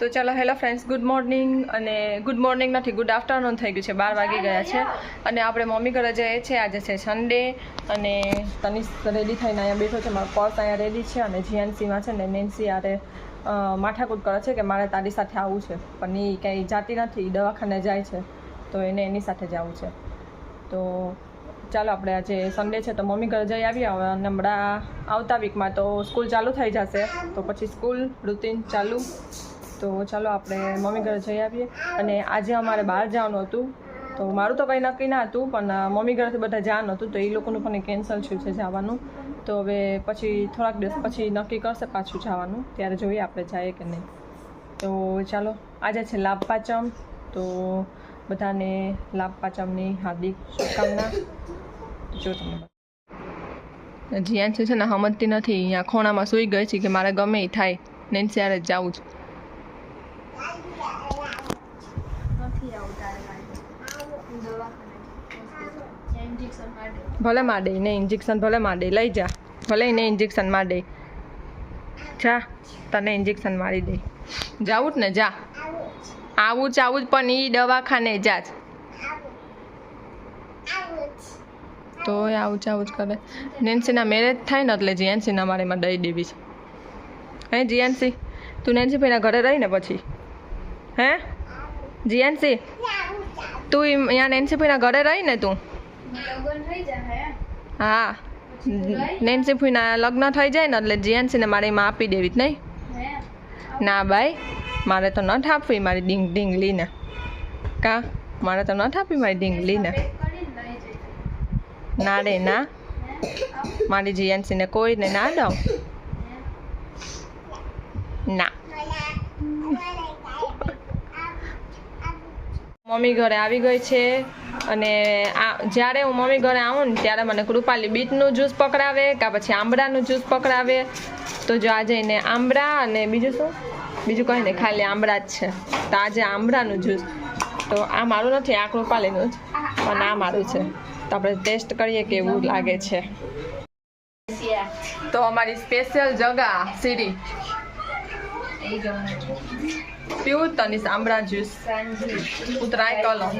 તો ચાલો hello friends good morning અને ગુડ મોર્નિંગ નથી ગુડ આફ્ટરનૂન થઈ ગયું છે, બાર વાગી ગયા છે. અને આપણે મમ્મી ઘરે જઈએ છીએ, આજે છે સન્ડે અને તનિષ રેડી થઈને અહીંયા બેઠો છે, મારો પર્સ અહીંયા રેડી છે અને જીએનસીમાં છે ને નેન્સી આરે માથાકૂટ કરે છે કે મારે તારી સાથે આવવું છે. પણ એ કંઈ જાતી નથી દવાખાને જાય છે, તો એને એની સાથે જવું છે. તો ચાલો, આપણે આજે સન્ડે છે, તો મમ્મી ઘરે જઈ આવીએ. અને હમણાં આવતા વીકમાં તો સ્કૂલ ચાલુ થઈ જશે, તો પછી સ્કૂલ રૂટીન ચાલુ. તો ચાલો આપણે મમ્મી ઘરે જઈ આવીએ. અને આજે અમારે બહાર જવાનું હતું. તો મારું તો કંઈ નક્કી ના હતું, પણ મમ્મી ઘરેથી બધા જવાનું હતું, તો એ લોકોનું પણ કેન્સલ થયું છે જવાનું. તો હવે પછી થોડાક દિવસ પછી નક્કી કરશે પાછું જવાનું. ત્યારે જોઈએ આપણે જઈએ કે નહીં. તો ચાલો, આજે છે લાભ પાંચમ તો બધાને લાભ પાંચમની હાર્દિક શુભકામના. જો તમને જ્યાં છે ને સમજતી નથી. અહીંયા ખોણામાં સૂઈ ગઈ છે કે મારે ગમે એ થાય. નહીં યારે જ જવું છે. નથી માં દે ભલે ને ઇન્જેક્શન ભલે માંડે, લઈ જા. ભલે એને ઇન્જેક્શન માંડે. જા, તને ઇન્જેક્શન મારી દે. જાવું જ ને, જા. આવું જ આવું જ, પણ એ દવાખાને જા જ. તો આવું જ આવું જ કરે. નેન્સીના મેરેજ થાય ને એટલે જીએનસીના મારે એમાં દઈ દેવી છે. હે, જીએનસી? તું નેન્સી ભાઈના ઘરે રહી ને પછી? હે? જીએનસી? તું અહીંયા નેન્સી ભાઈના ઘરે રહી ને તું? હા. નેન્સી ફૂઈના લગ્ન થઈ જાય ને એટલે જીએનસીને મારે એમાં આપી દેવી જ નહીં? ના ભાઈ, મારે તો ન આપવી મારી ડીંગ ડીંગલીને કા? મારે તો ન આપવી મારી ડીંગલીને ના રે, ના. મારી જીએનસીને કોઈને ના દઉં? ના. મમ્મી ઘરે આવી ગઈ છે અને આ જ્યારે હું મમ્મી ઘરે આવું ને ત્યારે મને કૃપાલી બીટનું જ્યુસ પકડાવે કાં પછી આંબળાનું જ્યુસ પકડાવે. તો જો આજે એને આંબળા અને બીજું શું? બીજું કંઈ નહીં ખાલી આંબળા જ છે. તો આજે આંબળાનું જ્યુસ. તો આ મારું નથી આ કૃપાલીનું જ. પણ આ મારું છે. તો આપણે ટેસ્ટ કરીએ કેવું લાગે છે. તો અમારી સ્પેશિયલ જગા જવાનું પીવું તની આંબળા જ્યુસ હું ટ્રાય કરી લઉં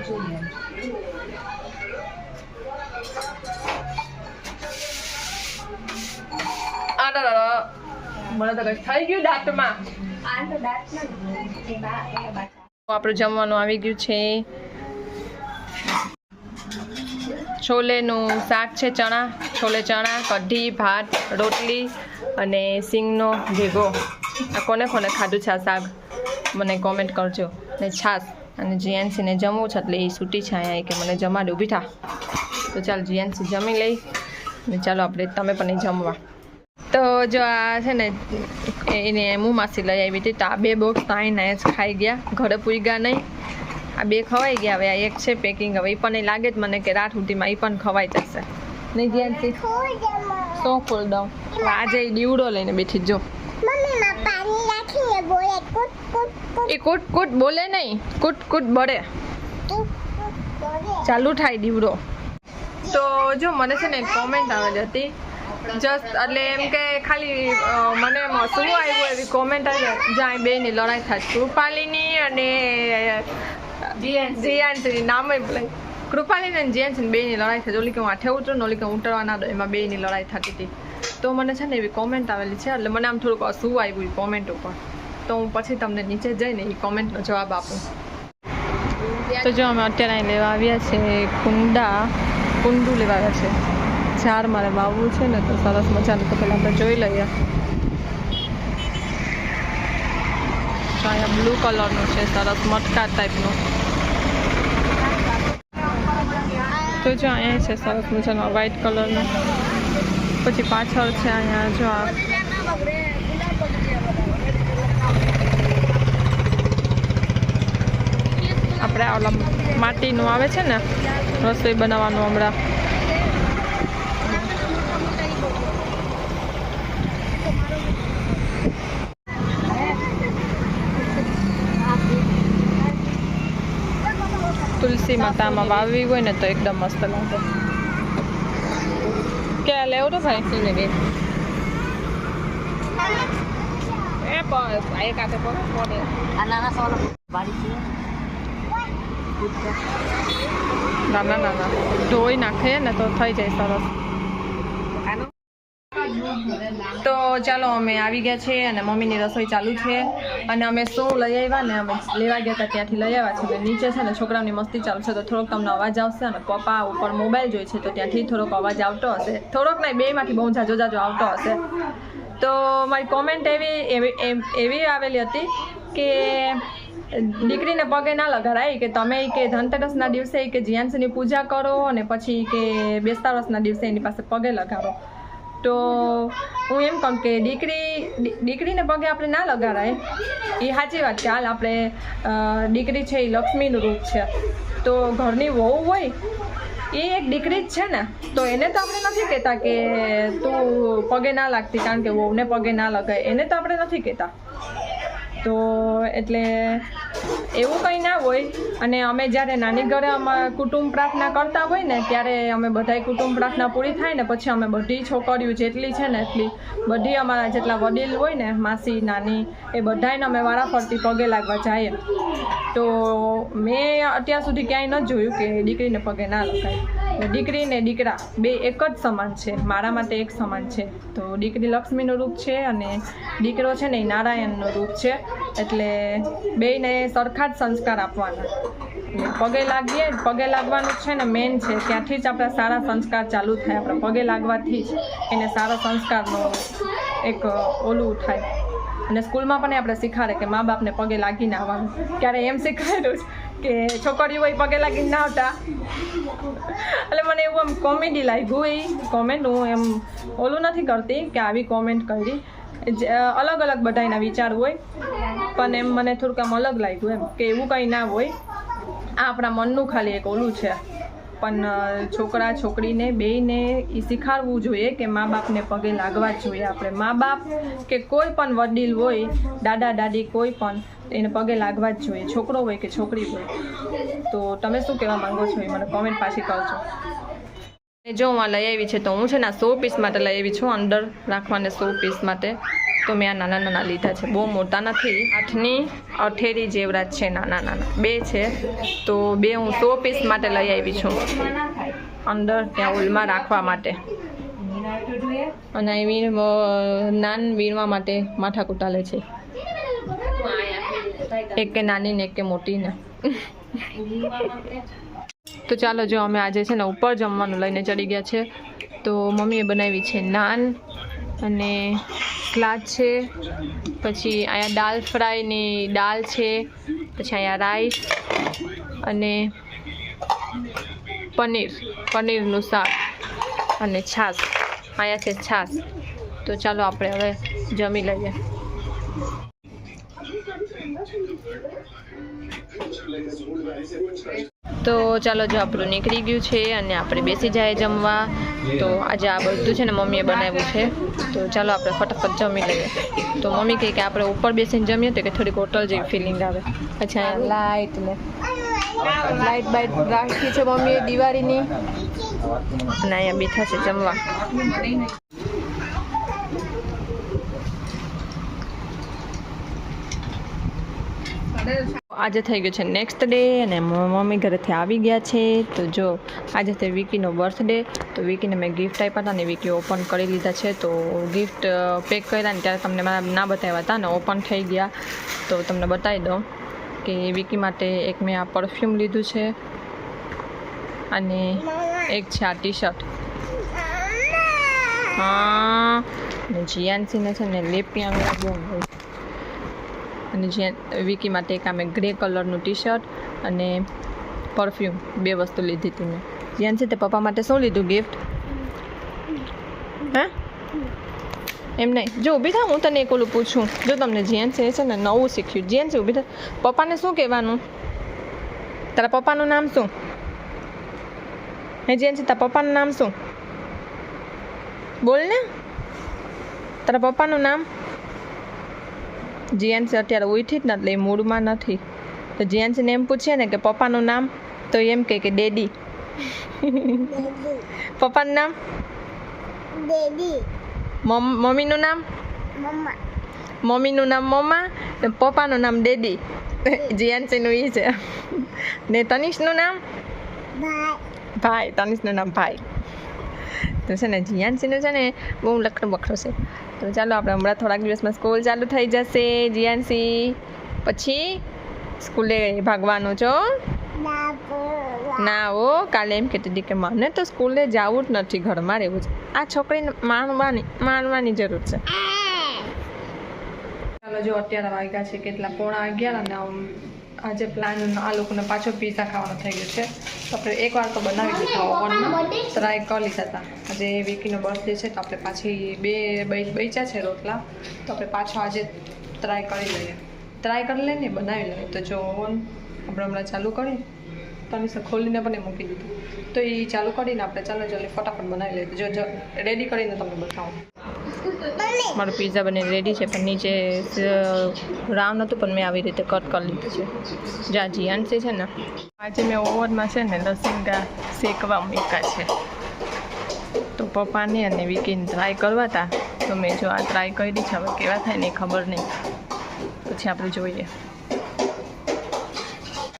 આપણું જમવાનું આવી ગયું છે. છોલેનું શાક છે ચણા. છોલે ચણા, કઢી, ભાત, રોટલી અને સિંગનો ભેગો. આ કોને કોને ખાધું છે આ શાક? મને કોમેન્ટ કરજો. ને છાશ. અને જીએનસીને જમવું છે એટલે એ છૂટી છે અહીંયા કે મને જમાડે ઊભી થા. તો ચાલ જીએનસી જમી લઈ. ને ચાલો આપણે તમે પણ એ જમવા. તો જો આ છે ને એને હું માસી લઈ આવી હતી. તો આ બે બોક્સ આવીને જ ખાઈ ગયા. ઘરે પૂરી ગયા નહીં. આ બે ખવાઈ ગયા. હવે આ એક છે પેકિંગ હવે એ પણ એ લાગે જ મને કે રાત સુધીમાં એ પણ ખવાઈ જશે. નહીં જીયાનસી સો ખોલ દઉં? આજે દીવડો લઈને બેઠી જ. જો મમ્મીમાં પાણી રાખીને બોલે કૂટ કૂટ કૂટ. એ કુટ કુટ બોલે નહીં. કુટ કુટ બળે. ચાલુ થાય દીવડો તો જો મને છે ને કોમેન્ટ આવેલી હતી. જસ્ટ એટલે એમ કે ખાલી મને શું આવ્યું એવી કોમેન્ટ આવી જ્યાં બેની લડાઈ થાય કૃપાલીની અને જીયાનસીની નામ કૃપાલીને અને જીયાનસી બેની લડાઈ થઈ ઓલી કે હું આઠે ઉતરું ઓલી કે હું ઉતરવા ના દો એમાં બેની લડાઈ થતી હતી. તો મને છે ને એવી કોમેન્ટ આવેલી છે, એટલે મને આમ થોડુંક શું આવ્યું એ કોમેન્ટ ઉપર. તો હું પછી તમને નીચે જઈને એ કોમેન્ટનો જવાબ આપું. તો જો અમે અત્યારે અહીં લેવા આવ્યા છે કુંડા. કુંડું લેવા આવ્યા છે. ઝાડ મારે વાવવું છે ને, તો સરસ મજાનું તો પહેલાં આપણે જોઈ લઈએ. અહીંયા બ્લુ કલરનું છે, સરસ મટકા ટાઈપનું તો જો અહીંયા છે સરસ મજાનો વ્હાઈટ કલરનો પછી પાછળ છે અહીંયા જો આ આપણે ઓલા માટીનું આવે છે ને, રસોઈ બનાવવાનું હમણાં. તુલસી માતામાં વાવવી હોય ને તો એકદમ મસ્ત લાગે. કે લેવું તો ભાઈ એ પણ એક પગ પડે આ નાના સવાલ વાળી છે. ના ના ના ના ધોઈ નાખીએ ને તો થઈ જાય સરસ. તો ચાલો, અમે આવી ગયા છીએ અને મમ્મીની રસોઈ ચાલુ છે. અને અમે શું લઈ આવ્યા ને અમે લેવા ગયા હતા, ત્યાંથી લઈ આવ્યા છીએ નીચે છે ને છોકરાઓની મસ્તી ચાલુ છે, તો થોડોક તમને અવાજ આવશે અને પપ્પા ઉપર મોબાઈલ જોઈ છે, તો ત્યાંથી થોડોક અવાજ આવતો હશે. થોડોક નહીં, બેમાંથી બહુ જાજો જાજો આવતો હશે. તો મારી કોમેન્ટ એવી એવી આવેલી હતી કે દીકરીને પગે ના લગાડાય, કે તમે કે ધનતેરસના દિવસે કે જીયાંશની પૂજા કરો અને પછી કે બેસતા વર્ષના દિવસે એની પાસે પગે લગાડો. તો હું એમ કહું કે દીકરી દીકરીને પગે આપણે ના લગાડાય. એ સાચી વાત છે. હાલ આપણે દીકરી છે એ લક્ષ્મીનું રૂપ છે. તો ઘરની વહુ હોય, એ એક દીકરી જ છે ને, તો એને તો આપણે નથી કહેતા કે તું પગે ના લાગતી, કારણ કે વહુને પગે ના લગાય. એને તો આપણે નથી કહેતા. તો એટલે એવું કંઈ ના હોય. અને અમે જ્યારે નાની ઘરે અમે કુટુંબ પ્રાર્થના કરતા હોય ને, ત્યારે અમે બધાય કુટુંબ પ્રાર્થના પૂરી થાય ને, પછી અમે બધી છોકરીઓ જેટલી છે ને, એટલી બધી અમારા જેટલા વડીલ હોય ને, માસી, નાની, એ બધાને અમે વારાફરતી પગે લાગવા જઈએ. તો મેં અત્યાર સુધી ક્યાંય ન જોયું કે દીકરીને પગે ના લખાય દીકરી ને દીકરા બે એક જ સમાન છે. મારા માટે એક સમાન છે. તો દીકરી લક્ષ્મીનું રૂપ છે અને દીકરો છે ને એ નારાયણનું રૂપ છે. એટલે બેયને સરખા જ સંસ્કાર આપવાના. પગે લાગીએ, પગે લાગવાનું છે ને મેન છે. ત્યાંથી જ આપણા સારા સંસ્કાર ચાલુ થાય. આપણે પગે લાગવાથી જ એને સારો સંસ્કારનું એક ઓલું થાય. અને સ્કૂલમાં પણ આપણે શીખાડે કે મા બાપને પગે લાગીને આવવાનું. ક્યારે એમ શીખવાડ્યું છે કે છોકરીઓ પગે લાગીને ના આવતા. એટલે મને એવું આમ કોમેડી લાગ્યું એ કોમેન્ટ હું એમ ઓલું નથી કરતી કે આવી કોમેન્ટ કરી. અલગ અલગ બધાના વિચાર હોય, પણ એમ મને થોડુંક આમ અલગ લાગ્યું એમ, કે એવું કંઈ ના હોય. આ આપણા મનનું ખાલી એક ઓલું છે. પણ છોકરા છોકરીને, બેયને એ શીખાડવું જોઈએ કે મા બાપને પગે લાગવા જ જોઈએ આપણે. મા બાપ કે કોઈ પણ વડીલ હોય, દાદા, દાદી કોઈ પણ, એને પગે લાગવા જ જોઈએ. છોકરો હોય કે છોકરી હોય. તો તમે શું કહેવા માંગો છો એ મને કોમેન્ટ પાછી કરજો. જો હું આ લઈ આવી છે તો હું છે ને સો પીસ માટે લઈ આવી છું અંદર રાખવાને સો પીસ માટે. તો મેં આ નાના નાના લીધા છે. બહુ મોટા નથી. આઠની અઠેરી જેવડા છે નાના નાના. બે છે. તો બે હું સો પીસ માટે લઈ આવી છું. અંદર ત્યાં ઉલમાં રાખવા માટે. અને વીણ નાન વીણવા માટે માથા કુટાલે છે. એક કે નાની ને એક કે મોટી ને. તો ચાલો જો અમે આજે છે ને ઉપર જમવાનું લઈને ચડી ગયા છે. તો મમ્મીએ બનાવી છે નાન અને સલાદ છે, પછી અહીંયા દાલ ફ્રાયની દાલ છે, પછી અહીંયા રાઈસ અને પનીર, પનીરનું શાક અને છાશ. અહીંયા છે છાશ. તો ચાલો આપણે હવે જમી લઈએ. તો ચાલો જો આપણું નીકળી ગયું છે અને આપણે બેસી જાય જમવા. તો આજે આ બધું છે ને મમ્મીએ બનાવ્યું છે. તો ચાલો આપણે ફટાફટ જમી લઈએ. તો મમ્મી કહે કે આપણે ઉપર બેસીને જમીએ તો કે થોડીક હોટલ જેવી ફિલિંગ આવે. પછી અહીંયા લાઇટ ને. લાઇટ બાઇટ રાખી છે મમ્મીએ દિવાળીની. અને અહીંયા બેઠા છે જમવા. આજે થઈ ગયું છે નેક્સ્ટ ડે અને મમ્મી ઘરેથી આવી ગયા છે. તો જો, આજે તે વિકીનો બર્થડે તો વિકીને મેં ગિફ્ટ આપ્યા હતા ને વિકી ઓપન કરી લીધા છે. તો ગિફ્ટ પેક કર્યા ને ત્યારે તમને મારા ના બતાવ્યા હતા ને ઓપન થઈ ગયા. તો તમને બતાવી દઉં કે વિકી માટે એક મેં આ પરફ્યુમ લીધું છે. અને એક છે આ ટી શર્ટ હા જીયાનસીને છે ને લેપિયા અને જે વિકી માટે એક અમે ગ્રે કલરનું ટી શર્ટ અને પરફ્યુમ બે વસ્તુ લીધી હતી મેં. જ્યાં છે તે પપ્પા માટે શું લીધું ગિફ્ટ હા? એમ નહીં. જો, ઊભી થા, હું તને એક ઓલું પૂછું. જો તમને છે એ છે ને નવું શીખ્યું. છે ઊભી થા. પપ્પાને શું કહેવાનું? તારા પપ્પાનું નામ શું? હે જેન છે તારા પપ્પાનું નામ શું? બોલ ને. તારા પપ્પાનું નામ? જીએનસી અત્યારે ઉઠી જ નથી એ મૂડમાં નથી. તો જીએનસીને એમ પૂછીએ ને કે પપ્પાનું નામ તો એમ કહે કે ડેડી. પપ્પાનું નામ? ડેડી. મમ્મીનું નામ? મમ્મા. મમ્મીનું નામ મમ્મા ને પપ્પાનું નામ ડેડી. જીયાનસીનું એ છે. ને તનિષનું નામ? ભાઈ. ભાઈ તનિષનું નામ ભાઈ. તો છે ને જીયાનસીનું છે ને બહુ લખડું બખડું છે. તો ચાલો આપણે હમણાં થોડાક દિવસમાં સ્કૂલ ચાલુ થઈ જશે. જીયાનસી પછી સ્કૂલે ભાગવાનું છો? ના ઓ કાલે એમ કહેતી હતી કે મને તો સ્કૂલે જવું જ નથી ઘરમાં રહેવું છે. આ છોકરીને માણવાની માણવાની જરૂર છે. ચાલો જો અત્યારે વાગ્યા છે, કેટલા પોણા અગિયાર અને આજે પ્લાન આ લોકોને પાછો પીઝા ખાવાનો થઈ ગયો છે. તો આપણે એકવાર તો બનાવી દીધા ઓવનમાં ટ્રાય કરી લીધા હતા. આજે વિકીનો બર્થડે છે તો આપણે પાછી બે બચ્યા છે રોટલા. તો આપણે પાછો આજે ટ્રાય કરી લઈએ. ટ્રાય કરી લઈએ ને બનાવી લઈએ. તો જો ઓવન આપણે હમણાં ચાલુ કરી તનિષે ખોલીને પણ મૂકી દીધું. તો એ ચાલુ કરીને આપણે ચાલો જલ્દી ફટાફટ બનાવી લઈએ. જો જો રેડી કરીને તમને બતાવું. મારું પિઝા બનીને રેડી છે, પણ નીચે રાઉન્ડ હતું પણ મેં આવી રીતે કટ કરી લીધું છે. જ્યાં જીયાનસી છે ને? આજે મેં ઓવનમાં છે ને લસિંગા શેકવા મૂક્યા છે. તો પપ્પાને અને વિકીને ટ્રાય કરવા હતા તો મેં જો આ ટ્રાય કરી છે, હવે કેવા થાય ને ખબર નહીં. પછી આપણે જોઈએ.